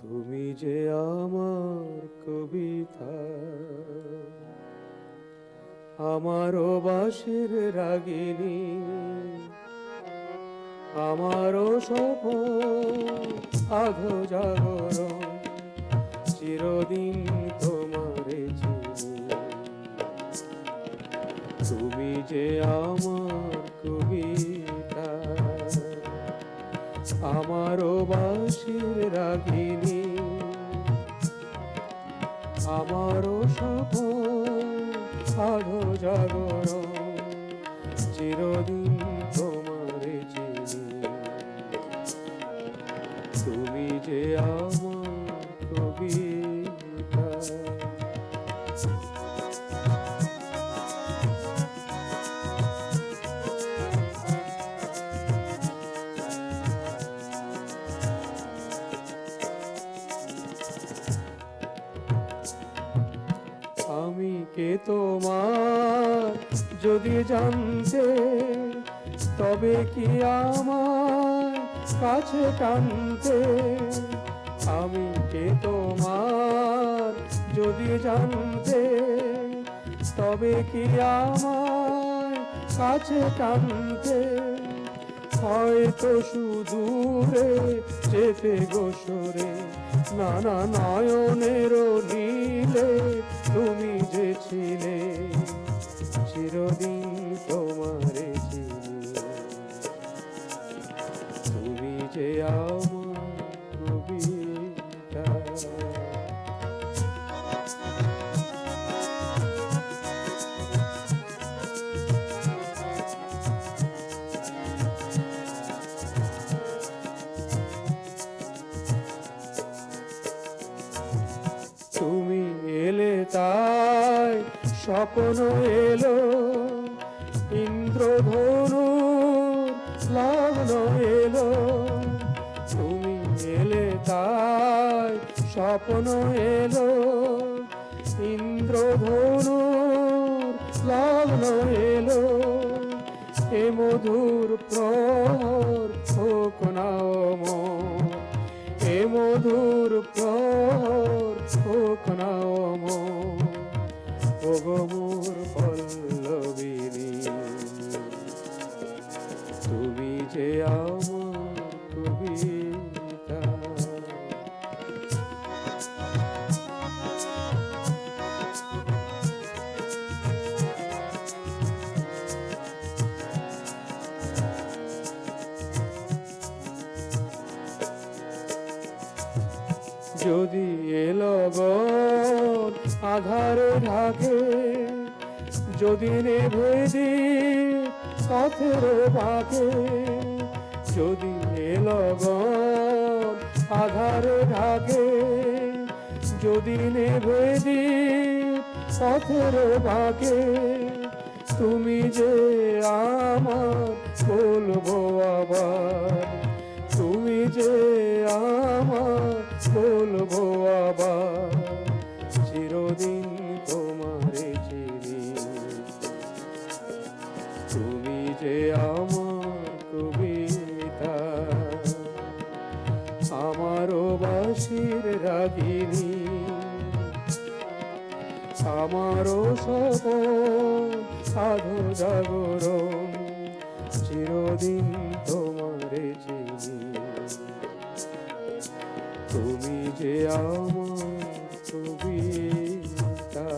তুমি যে আমার কবিতা আমারও বাসের রাগিনী আমারও সপন আধো জাগরণ চিরদিন তোমারে তুমি যে আমার কবিতা আমারও বাসির রাগিনী আমারও সপন আধো জাগরণ চিরদিন তোমার চিনি তুমি যে কে তোমার। যদি জানতে তবে কি আমার কাছে টানতে? আমি কে তোমার? যদি জানতে, তবে কি আমার কাছে টানতে? হয়তো সুদূরে যেতে গোসরে, নানা নয়নের নীলে তুমি ছিলে চিরদিন তোমারে তুমি যে আমার কবিতা। তাই স্বপ্ন এলো, ইন্দ্রধনু লগ্ন এলো। তুমি এলে তাই স্বপ্ন এলো, ইন্দ্রধনু লগ্ন এলো। এ মধুর প্রহর হোক না এ মধুর মোর পল্লবিনী তুমি যে আমার কবিতা। যদি এলগন আধারে ঢাকে যদি নেভে দি পথের বাঁকে, যদি এলগন আধারে ঢাকে, যদি নেভে দি পথের বাঁকে, তুমি যে আমার বলব আবার, তুমি যে আমার বলব আবার। চিরদিন তোমারে চিনি। তুমি যে আমার কবিতা, আমারও বাসির রাগিনী। আমারও সপন সাধু জাগরণ, চিরদিন তোমারে চিনি। তুমি যে আমার কবিতা